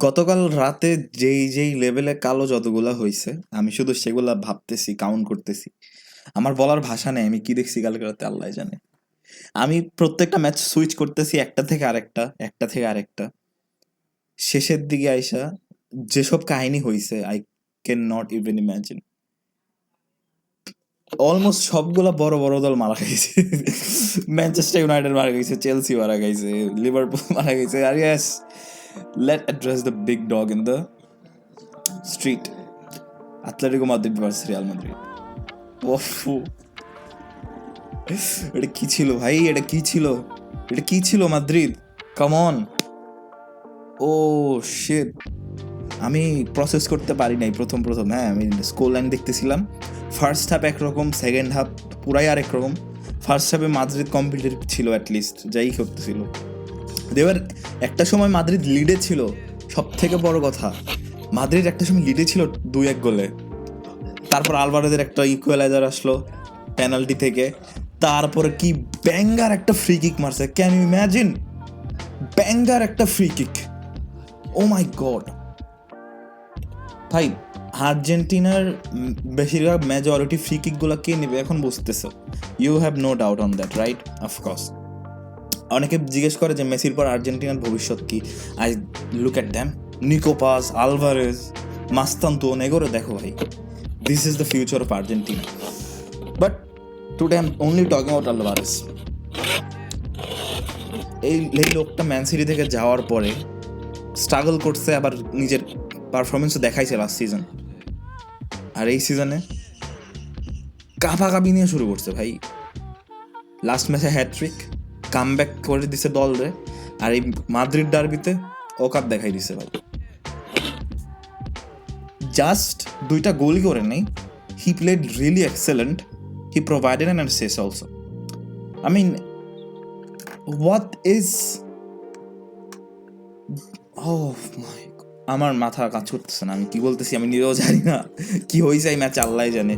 গতকাল রাতে যেই, যেই লেভেলে কালো যতগুলা হয়েছে আমি শুধু সেগুলা ভাবতেছি, কাউন্ট করতেছি। আমার বলার ভাষা নেই আমি কি দেখছি কালকে রাতে আল্লাহই জানে। আমি প্রত্যেকটা ম্যাচ সুইচ করতেছি একটা থেকে আরেকটা, একটা থেকে আরেকটা। শেষের দিকে আইসা যেসব কাহিনী হইছে can not even imagine. Almost সবগুলা বড়, বড় দল মারা গেছে ম্যানচেস্টার ইউনাইটেড মারা গেছে চেলসি মারা গেছে লিভারপুল মারা গেছে আর yes, address the big dog in the street. Atletico Madrid versus Real Madrid. ওফ! এটা কি ছিল ভাই? এটা কি ছিল? এটা কি ছিল Madrid? Come on! Oh shit! আমি প্রসেস করতে পারি নাই ১ম, ১ম হ্যাঁ, আমি স্কোর লাইন দেখতেছিলাম। ফার্স্ট হাফ একরকম, সেকেন্ড হাফ পুরাই আরেক রকম। ফার্স্ট হাফে মাদ্রিদ কম্পিটিটিভ ছিল এট লিস্ট, যাই করতেছিল। এবার একটা সময় মাদ্রিদ লিডে ছিল। সব থেকে বড় কথা, মাদ্রিদ একটা সময় লিডে ছিল ২-১ গোলে। তারপর আলভারেজের একটা ইকুয়ালাইজার আসলো পেনাল্টি থেকে। তারপরে কি ব্যাঙ্গার একটা ফ্রি কিক মারছে। Can you imagine? ব্যাঙ্গার একটা free kick. Oh my god! ভাই আর্জেন্টিনার বেশিরভাগ মেজরিটি ফ্রি কিকগুলা কে নেবে এখন বুঝতেছো। You have no doubt on that right? Of course. অনেকে জিজ্ঞেস করে যে মেসির পর আর্জেন্টিনার ভবিষ্যৎ কি? I look at them. Nico Paz Alvarez, Mastantuono এগুলো দেখো ভাই। This is the future of Argentina. But today I am only talking about Alvarez. এই এই লোকটা ম্যান সিটি থেকে যাওয়ার পরে স্ট্রাগল করছে আবার নিজের পারফরম্যান্সও দেখাইছে লাস্ট সিজন। আর এই সিজনে কাঁপাকাঁপি নিয়ে শুরু করছে ভাই। লাস্ট ম্যাচে হ্যাট্রিক, কামব্যাক করে দিছে দলরে। আর এই মাদ্রিদ ডার্বিতে অকাত দেখাই দিছে ভাই। জাস্ট ২ টা গোলই করে নাই। He played really excellent. He provided an assist also. I mean, what is oh my আমার মাথা কাজ করতেছে না। আমি কি বলতেছি আমি নিজেও জানি না। কি হইছে এই ম্যাচে আল্লাহই জানে।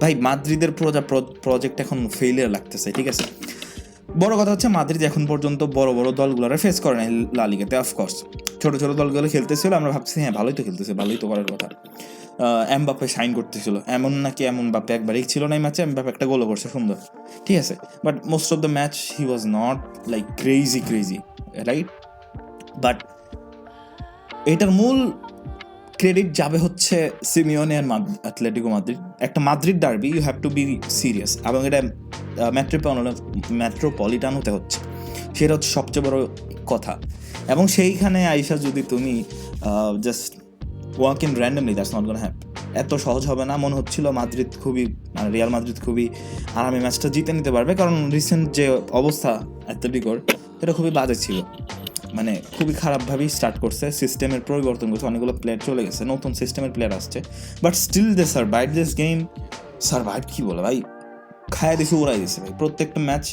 ভাই মাদ্রিদের প্রজা প্রজেক্ট এখন ফেইলিয়ার লাগতেছে, ঠিক আছে? বড় কথা হচ্ছে মাদ্রিদ এখন পর্যন্ত বড়, বড় দলগুলোরে ফেস করে নাই লা লিগাতে অফকোর্স। ছোট, ছোট দলগুলো খেলতেছিল আমরা ভাবছি হ্যাঁ ভালোই তো খেলতেছে, ভালোই তো করার কথা। আ এমবাপ্পে শাইন করতেছিল। এমন নাকি এমন বাপ্পে একবারেই ছিল না এই ম্যাচে, এমবাপ্পে একটা গোলও করছে সুন্দর। ঠিক আছে? But most of the match he was not like crazy, crazy right? But এটার মূল ক্রেডিট যাবে হচ্ছে সিমিওনে আর মাদ অ্যাটলেটিকো মাদ্রিদ। একটা Madrid derby you have to be serious এবং এটা মেট্রোপলিটান হতে হচ্ছে। সেটা হচ্ছে সবচেয়ে বড় কথা। এবং সেইখানে আইসা যদি তুমি just walk in randomly that's not gonna happen. এত সহজ হবে না। মনে হচ্ছিল মাদ্রিদ খুবই মানে রিয়াল মাদ্রিদ খুবই আরামে ম্যাচটা জিতে নিতে পারবে। কারণ রিসেন্ট যে অবস্থা অ্যাটলেটিকোর এটা খুবই বাজে ছিল। মানে খুবই খারাপভাবেই স্টার্ট করছে। সিস্টেমের পরিবর্তন করছে। অনেকগুলো প্লেয়ার চলে গেছে। নতুন সিস্টেমের প্লেয়ার আসছে। But still they survive this game. Survive কী বলে ভাই? খাইয়া দিছে, উড়াই দিছে ভাই। প্রত্যেকটা ম্যাচ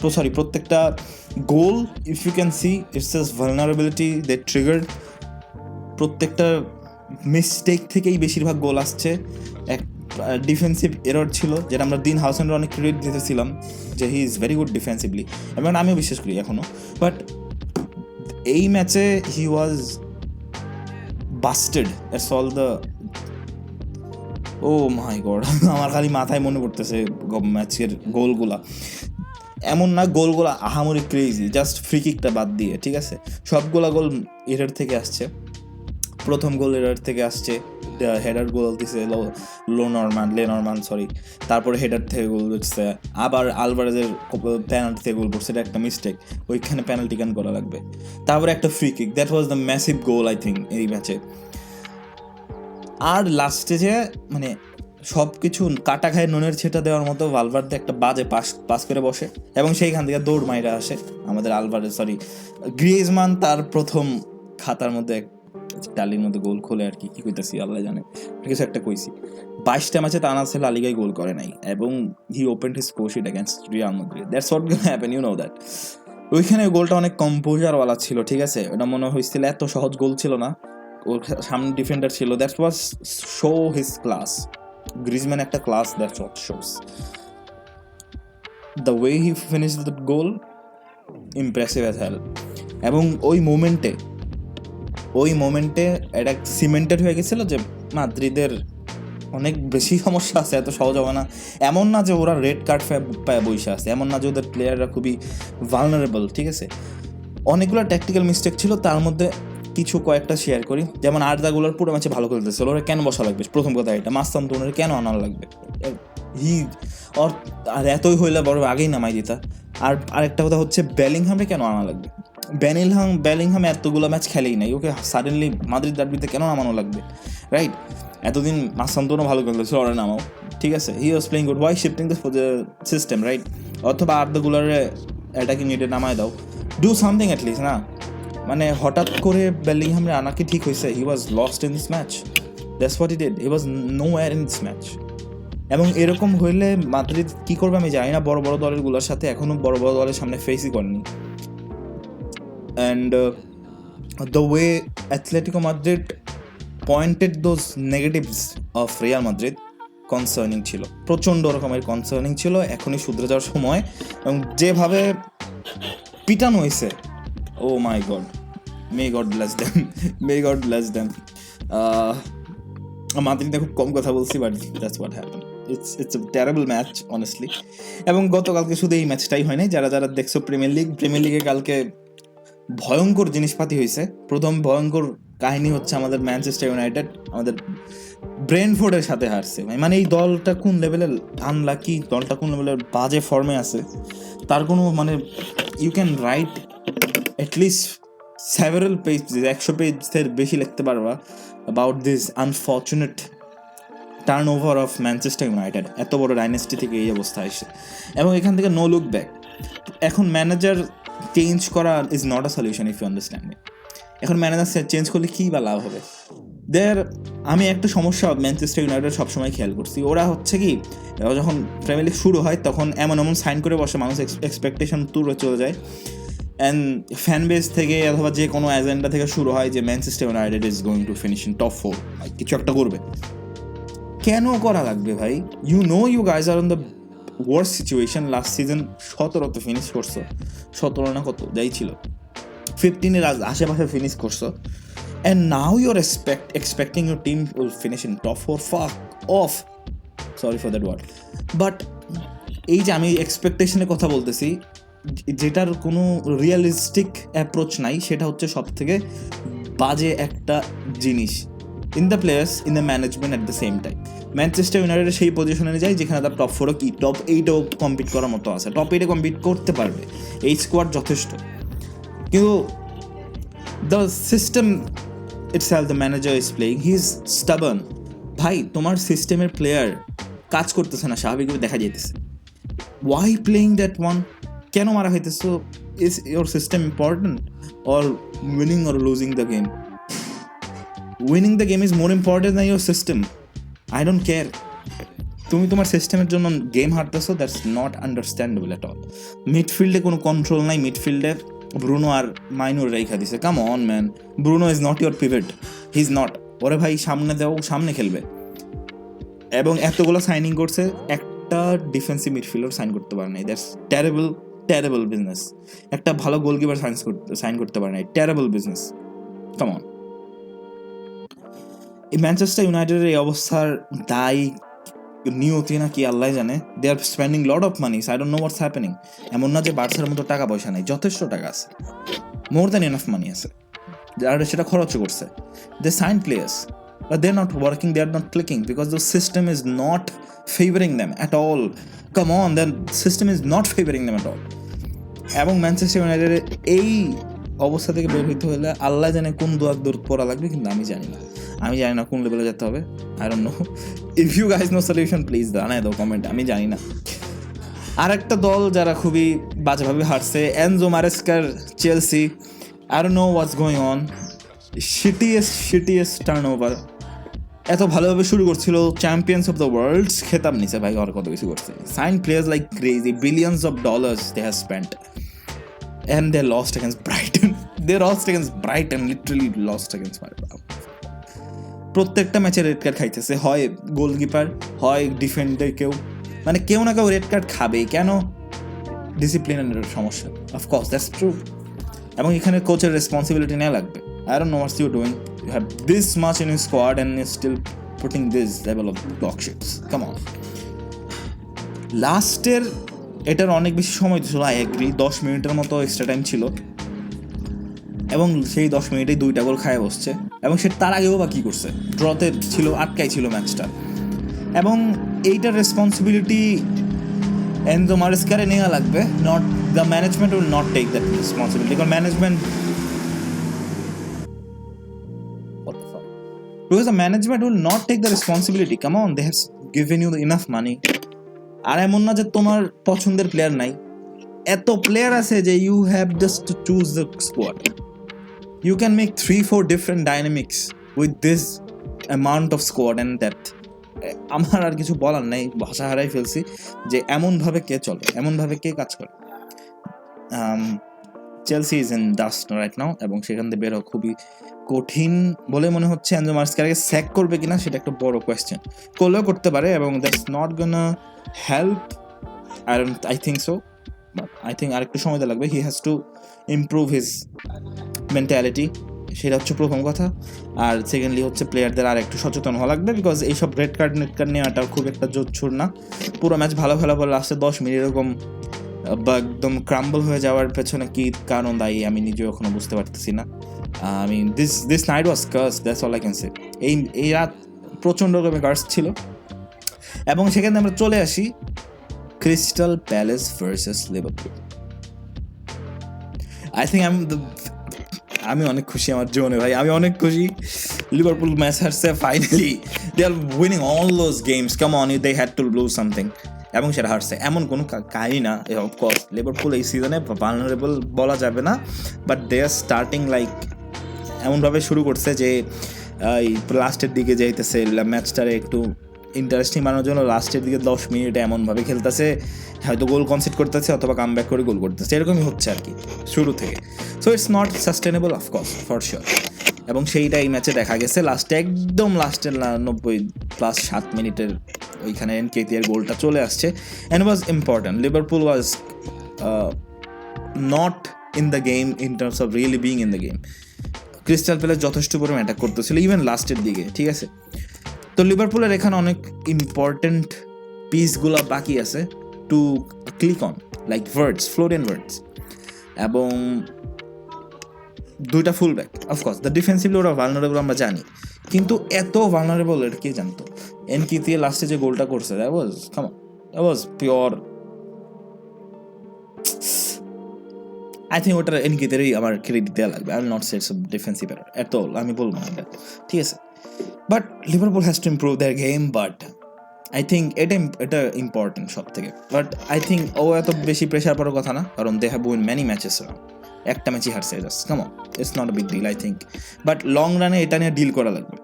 তো সরি প্রত্যেকটা goal if you can see it's just vulnerability they triggered প্রত্যেকটা মিস্টেক থেকেই বেশিরভাগ গোল আসছে। এক ডিফেন্সিভ এরর ছিল যেটা আমরা দিন হাউসেনের অনেক ক্রেডিট দিতেছিলাম যে he is very good defensively এবং আমিও বিশ্বাস করি এখনও বাট এই ম্যাচে he was busted that's all the oh my god! আমার খালি মাথায় মনে পড়তেছে ম্যাচের গোলগুলা। এমন না গোলগুলা আহামরি ক্রেজি জাস্ট ফ্রি কিকটা বাদ দিয়ে, ঠিক আছে? সবগুলা গোল এরার থেকে আসছে। প্রথম গোল এরার থেকে আসছে। হেডার গোল দিছে লো লোনরমান লেনরমান সরি। তারপরে হেডার থেকে গোল দিচ্ছে। আবার আলভারেজের পেনাল্টি থেকে গোল করছে। এটা একটা মিস্টেক। ওইখানে পেনাল্টি কেন করা লাগবে? তারপরে একটা free kick. That was the massive goal I think এই ম্যাচে। আর লাস্টে যে মানে সব কিছু কাটা খায় নুনের ছিটা দেওয়ার মতো ভালভার্দে একটা বাজে পাস পাস করে বসে এবং সেইখান থেকে দৌড় মাইরা আসে আমাদের আলভারেজ সরি গ্রিজমান তার প্রথম খাতার মধ্যে ইতালির মধ্যে গোল খোলে আর কি। কি কইতাছি আল্লাহ জানে। কিছু একটা কইছি। ২২ টা ম্যাচে টানা সে লা লিগায় গোল করে নাই এবং he open his score sheet against Real Madrid. That's what gonna happen you know that. ওইখানে গোলটা অনেক কম্পোজারওয়ালা ছিল, ঠিক আছে? ওটা মনে হয়েছিল এত সহজ গোল ছিল না। ওর সামনে ডিফেন্ডার ছিল। That was show his class. Griezmann একটা class that's what shows. The way he finished the goal impressive as hell এবং ওই মোমেন্টে ওই মোমেন্টে এটা সিমেন্টেড হয়ে গেছিল যে মাদ্রিদের অনেক বেশি সমস্যা আছে, এত সহজ হবে না এমন না যে ওরা রেড কার্ড পায় বসে আছে এমন না যে ওদের প্লেয়াররা খুবই ভালনারেবল ঠিক আছে অনেকগুলো ট্যাকটিক্যাল মিস্টেক ছিল, তার মধ্যে কিছু কয়েকটা শেয়ার করি। যেমন আর্দাগুলোর পুরো ম্যাচে ভালো খেলতেছিল ওরা কেন বসা লাগবে? প্রথম কথা এটা। মাস্তান তোনের কেন আনার লাগবে? হি আর আর এতই হইলে বড় আগেই নামাই দিতা। আর আরেকটা কথা হচ্ছে ব্যালিংহামে কেন আনা লাগবে? ব্যানিলহাম ব্যালিংহাম এতগুলো ম্যাচ খেলেই নাই। ওকে সাডেনলি মাদ্রিদ ডার্বিতে কেন নামানো লাগবে? রাইট এতদিন মাসান্তনও ভালো খেলতেছিল ওরা নামাও। ঠিক আছে? He was playing good why shifting the system right অথবা আর্দাগুলারে অ্যাটাকিং নিটে নামায় দাও। ডু সামথিং অ্যাটলিস্ট না? মানে হঠাৎ করে বেলিংহামের আনা কি ঠিক হয়েছে। He was lost in this match that's what he did he was nowhere in this match এবং এরকম হইলে মাদ্রিদ কি করবে আমি জানি না। বড় বড় দলেরগুলোর সাথে এখনও বড় বড় দলের সামনে ফেসই করেনি। And the way Atletico Madrid pointed those negatives of Real Madrid concerning ছিল। প্রচণ্ড রকমের কনসার্নিং ছিল। এখনই শুধরে যাওয়ার সময়। এবং যেভাবে পিটানো হয়েছে ও my god may god bless them may god bless them মাদ্রিদে খুব কম কথা বলছি but that's what happen it's it's a terrible match honestly এবং গতকালকে শুধু এই ম্যাচটাই হয় নাই, যারা যারা দেখছ প্রিমিয়ার লিগ প্রিমিয়ার লিগে কালকে ভয়ঙ্কর জিনিসপাতি হয়েছে। প্রথম ভয়ঙ্কর কাহিনী হচ্ছে আমাদের ম্যানচেস্টার ইউনাইটেড আমাদের ব্রেনফোর্ডের সাথে হারছে। মানে এই দলটা কোন লেভেলের আনলাকি দলটা কোন লেভেলের বাজে ফর্মে আছে, তার কোনো মানে you can write at least several page একশো পেজের বেশি লিখতে পারবা about this unfortunate turn over of Manchester United এত বড় ডাইনেস্টি থেকে এই অবস্থা এসে। এবং এখান থেকে নো লুক ব্যাক এখন ম্যানেজার চেঞ্জ করা is not a solution if you understand এখন ম্যানেজার চেঞ্জ করলে কী বা লাভ হবে? দের আমি একটা সমস্যা ম্যানচেস্টার ইউনাইটেড সবসময় খেয়াল করছি। ওরা হচ্ছে কি, যখন প্রিমিয়ার লিগ শুরু হয়, তখন এমন এমন সাইন করে বসে, মানুষ এক্সপেকটেশন তুলে চলে যায়। অ্যান্ড ফ্যান বেস থেকে অথবা যে কোনো এজেন্ডা থেকে শুরু হয় যে Manchester United is going to finish in top four কিছু একটা করবে। কেন করা লাগবে ভাই? You know you guys are on the worse situation last season সতেরোতে finish করছ। সতেরো না কত, যাই ছিল। ফিফটিনের আশেপাশে ফিনিশ করছ। And now your expect expecting your team will finish in top four fuck off sorry for that word but এই যে আমি এক্সপেকটেশনের কথা বলতেছি যেটার কোনো রিয়েলিস্টিক অ্যাপ্রোচ নাই, সেটা হচ্ছে সব থেকে বাজে একটা জিনিস in the players in the management at the same time Manchester United সেই পজিশনে যায় যেখানে তার টপ ফোরও কি? টপ এইটও কম্পিট করার মতো আছে। টপ এইটে কম্পিট করতে পারবে। এই স্কোয়াড যথেষ্ট। কিন্তু the system it's hell the manager is playing he is stubborn ভাই, তোমার সিস্টেমের প্লেয়ার কাজ করতেছে না, স্বাভাবিকভাবে দেখা যেতেছে ওয়াই প্লেইং দ্যাট ওয়ান কেন মারা হইতেছো is your system important or winning or losing the game winning the game is more important than your system I don't care তুমি তোমার সিস্টেমের জন্য game হারতেছো that's not understandable at all মিডফিল্ডে কোনো control নাই মিডফিল্ডে Bruno আর মাইনুর রেখা দিছে। Come on man Bruno is not your pivot he is not ওরে ভাই, সামনে দেও, সামনে খেলবে। এবং এতগুলো সাইনিং করছে, একটা ডিফেন্সিভ মিডফিল্ডার সাইন করতে পারে নাই। দ্যাটস টেরেবল টেরেবল বিজনেস একটা ভালো গোলকিপার সাইন করতে সাইন করতে পারে নাই। টেরেবল বিজনেস কেমন এই ম্যানচেস্টার ইউনাইটেডের এই অবস্থার দায়ী নিয়তি না কি আল্লাহ জানে? They are spending lot of money I don't know what's happening এমন না যে বার্সার মতো টাকা পয়সা নেই, যথেষ্ট টাকা আছে। মোর দ্যান এনাফ মানি আছে। আর সেটা খরচ করছে। They sign players but they're not working, they're not clicking, because the system is not favoring them at all. Come on, then system is not favoring them at all. এবং Manchester ইউনাইটেডের এই অবস্থা থেকে হইতে হলে আল্লাহ জানে কোন দোয়ার দূর পড়া লাগবে, কিন্তু আমি জানি না। আমি জানি না কোন লেভেলে যেতে হবে। I know if you guys know solution please জানাই দাও কমেন্ট আমি জানি না। আর একটা দল যারা খুবই বাজেভাবে হারছে Enzo মারেস্কার Chelsea I don't know what's going on shittiest shittiest turn over এত ভালোভাবে শুরু করছিল চ্যাম্পিয়ন্স অফ দ্য ওয়ার্ল্ড খেতাব নিছে ভাই আর কত কিছু করছে। Sign players like crazy billions of dollars they have spent and they lost against Brighton they lost against Brighton literally lost against প্রত্যেকটা ম্যাচে রেড কার্ড খাইতেছে। হয় গোলকিপার হয় ডিফেন্ডার কেউ। মানে কেউ না কেউ রেড কার্ড খাবে কেন? ডিসিপ্লিনের সমস্যা। অফকোর্স দ্যাটস ট্রু এবং এখানে কোচের রেসপন্সিবিলিটি নেওয়া লাগবে। I don't know what you're doing. You have this much in your squad and you're still putting this level of dog shits. Come on. লাস্টের এটার অনেক বেশি সময় ছিল আই এগ্রি দশ মিনিটের মতো এক্সট্রা টাইম ছিল। এবং সেই দশ মিনিটেই দুইটা গোল খায় বসছে। এবং সে তার আগেও বা কী করছে? ড্রতে ছিল আটকাই ছিল ম্যাচটা এবং এইটার রেসপন্সিবিলিটি এনজো মারেস্কারে নেওয়া লাগবে। Not the management will not take that responsibility কারণ management Because the management will not take the responsibility. Come on, they have given you enough money. আর এমন না যে তোমার পছন্দের প্লেয়ার নাই এত প্লেয়ার আছে যে you have just to choose the squad you can make three four different dynamics with this amount of squad and that আমার আর কিছু বলার নেই ভাষা হারাই ফেলছি যে এমনভাবে কে চলে এমনভাবে কে কাজ করে Chelsea is in dust right now এবং সেখান থেকে বেরো খুবই কঠিন বলে মনে হচ্ছে অ্যান্ড্রু মার্সকারকে স্যাক করবে কিনা সেটা একটা বড় কোয়েশ্চেন করলেও করতে পারে এবং that's not gonna help I don't I think so but I think আরেকটু সময় লাগবে। He has to improve his mentality সেটা হচ্ছে প্রথম কথা। আর সেকেন্ডলি হচ্ছে প্লেয়ারদের আর একটু সচেতন হওয়া লাগবে বিকজ এইসব রেড কার্ড নেট কার্ড নেওয়াটা খুব একটা জোচ্ছুর না। পুরো ম্যাচ ভালো খেলা বলে লাস্টে দশ মিনিট এরকম বা একদম ক্রাম্বল হয়ে যাওয়ার পেছনে কি কারণ দায়ী আমি নিজেও এখনও বুঝতে পারতেছি না। আমি this this night was curse that's all I can say এই এই রাত প্রচণ্ড রকমের কার্স ছিল। এবং সেখানে আমরা চলে আসি Crystal Palace versus Liverpool I think আমি আমি অনেক খুশি আমার জীবনে ভাই, আমি অনেক খুশি। লিভারপুল ম্যাচ হারছে finally they are winning all those games come on they had to lose something এবং সেটা হারছে এমন কোনো কাহিনী না। অফকোর্স লিভারপুল এই সিজনে ভালনারেবল বলা যাবে না but they are starting like এমনভাবে শুরু করছে যে এই লাস্টের দিকে যাইতেছে ম্যাচটারে একটু ইন্টারেস্টিং বানানোর জন্য লাস্টের দিকে দশ মিনিটে এমনভাবে খেলতেছে, হয়তো গোল কনসিড করতেছে অথবা কাম ব্যাক করে গোল করতেছে, এরকমই হচ্ছে আর কি, শুরু থেকে। So it's not sustainable of course for sure এবং সেইটা এই ম্যাচে দেখা গেছে। লাস্টে একদম লাস্টের নব্বই প্লাস সাত মিনিটের ওইখানে এনকেতিয়ার গোলটা চলে আসছে। And was important Liverpool was not in the game in terms of really being in the game Crystal Palace যথেষ্ট পরিমাণ অ্যাটাক করতেছিল ইভেন লাস্টের দিকে, ঠিক আছে? তো লিভারপুলের এখানে অনেক ইম্পর্ট্যান্ট পিসগুলো বাকি আছে to click on like Wirtz Florian Wirtz এবং দুইটা full back of course the defensively ওরা ভালনারেবল আমরা জানি। কিন্তু এত ভালনারেবল এটা কে জানতো? এন দিয়ে লাস্টে যে গোলটা করছে that was calm that was pure I think ওটার এনকিতেরই আমার ক্রেডিট দেওয়া লাগবে। আই নট সেটস ডিফেন্সিভ এত আমি বলব না ঠিক আছে। But Liverpool has to improve their game but I think এটা এটা ইম্পর্টেন্ট সব থেকে বাট আই থিঙ্ক ও এত বেশি প্রেশার পড়ার কথা না, কারণ they have win many matches একটা ম্যাচই হারছে just calm it's not big deal I think but long রানে এটা নিয়ে ডিল করা লাগবে।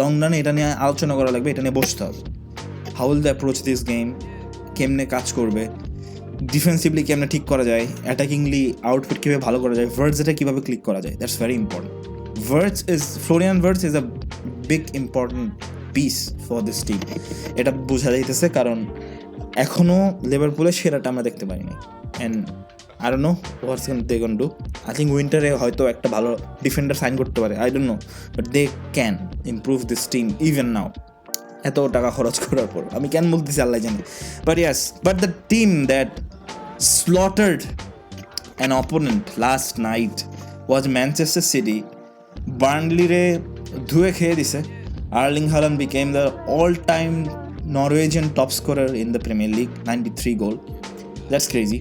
লং রানে এটা নিয়ে আলোচনা করা লাগবে, এটা নিয়ে বসতে হবে। How will the approach this game কেমনে কাজ করবে? ডিফেন্সিভলি কেমনে ঠিক করা যায়? অ্যাটাকিংলি আউটফিট কীভাবে ভালো করা যায়? ভার্ডস এটা কীভাবে ক্লিক করা যায়? That's very important Wirtz is Florian Wirtz is a big important piece for this team এটা বোঝা যাইতেছে কারণ এখনও লিভারপুলের সেরাটা আমরা দেখতে পাইনি। And I don't know what's they gonna do I think উইন্টারে হয়তো একটা ভালো ডিফেন্ডার সাইন করতে পারে I don't know but they can improve this team even now এত টাকা খরচ করার পর, আমি কেন বলতেছি আল্লাহ জানি। But yes but the team that slaughtered an opponent last night was Manchester City. বার্নলিরে ধুয়ে খেয়ে দিছে। Erling Haaland became the all time Norwegian top scorer in the Premier League ninety three goal that's crazy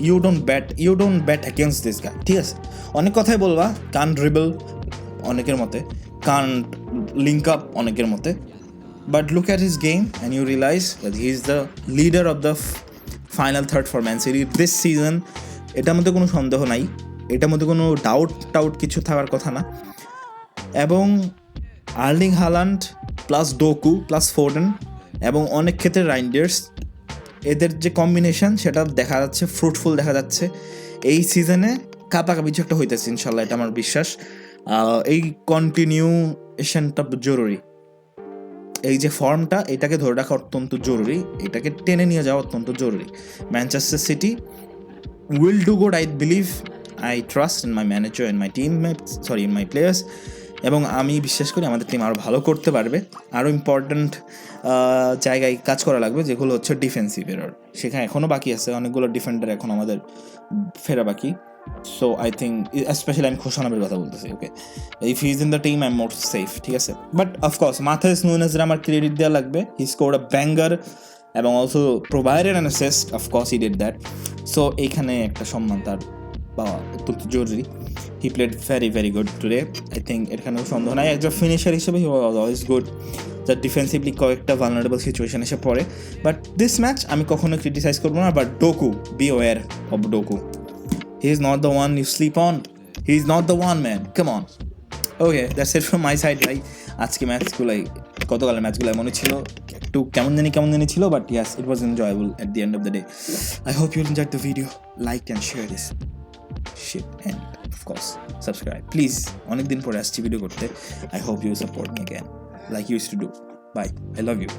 you don't bet you don't bet against this guy ঠিক আছে? অনেক কথাই বলবা কান ড্রিবল অনেকের মতে কান লিঙ্ক আপ অনেকের মতে but look at his game and you realise that he is the leader of the final third for Man City this season এটার মধ্যে কোনো সন্দেহ নাই, এটার মধ্যে কোনো ডাউট টাউট কিছু থাকার কথা না। এবং Erling Haaland plus Doku plus Foden এবং অনেক ক্ষেত্রে রাইন্ডার্স এদের যে কম্বিনেশন সেটা দেখা যাচ্ছে ফ্রুটফুল দেখা যাচ্ছে। এই সিজনে কাপাকা কিছু একটা হইতেছে ইনশাল্লাহ এটা আমার বিশ্বাস। এই কন্টিনিউশনটা জরুরি। এই যে ফর্মটা এটাকে ধরে রাখা অত্যন্ত জরুরি। এটাকে টেনে নিয়ে যাওয়া অত্যন্ত জরুরি। Manchester City will do good I believe I trust in my manager in my team sorry in my players এবং আমি বিশ্বাস করি আমাদের টিম আরও ভালো করতে পারবে। আরও ইম্পর্ট্যান্ট জায়গায় কাজ করা লাগবে, যেগুলো হচ্ছে ডিফেন্সিভ এরর সেখানে এখনও বাকি আছে, অনেকগুলো ডিফেন্ডার এখন আমাদের ফেরা বাকি। সো আই থিঙ্ক স্পেশালি আমি খোশানবের কথা বলতেছি okay if is in the team I more safe ঠিক আছে? বাট অফকোর্স মাথায় নুনেজের আমার ক্রেডিট দেওয়া লাগবে। হি স্কোর আ ব্যাঙ্গার এবং also provided an of course he did that so এইখানে একটা সম্মান তার পাওয়া অত্যন্ত জরুরি। He played very very good today I think এখানেও সন্দেহ নাই। একজন ফিনিশার হিসেবে হি ওয়াজ অলওয়েজ গুড যা ডিফেন্সিভলি কয়েকটা ভালনারেবল সিচুয়েশন এসে পড়ে। বাট দিস ম্যাচ আমি কখনো ক্রিটিসাইজ করব না। But Doku beware of Doku he is not the one you sleep on he is not the one man came on okay that's it from my side ভাই। আজকে ম্যাচগুলাই গতকালের ম্যাচগুলাই মনে ছিল একটু কেমন জানি কেমন জানি ছিল। But yes it was enjoyable at the end of the day I hope you enjoy the video like and share this and, of course, subscribe. Please অনেক দিন পরে আসছি ভিডিও করতে. I hope you support me can like use to do bye I love you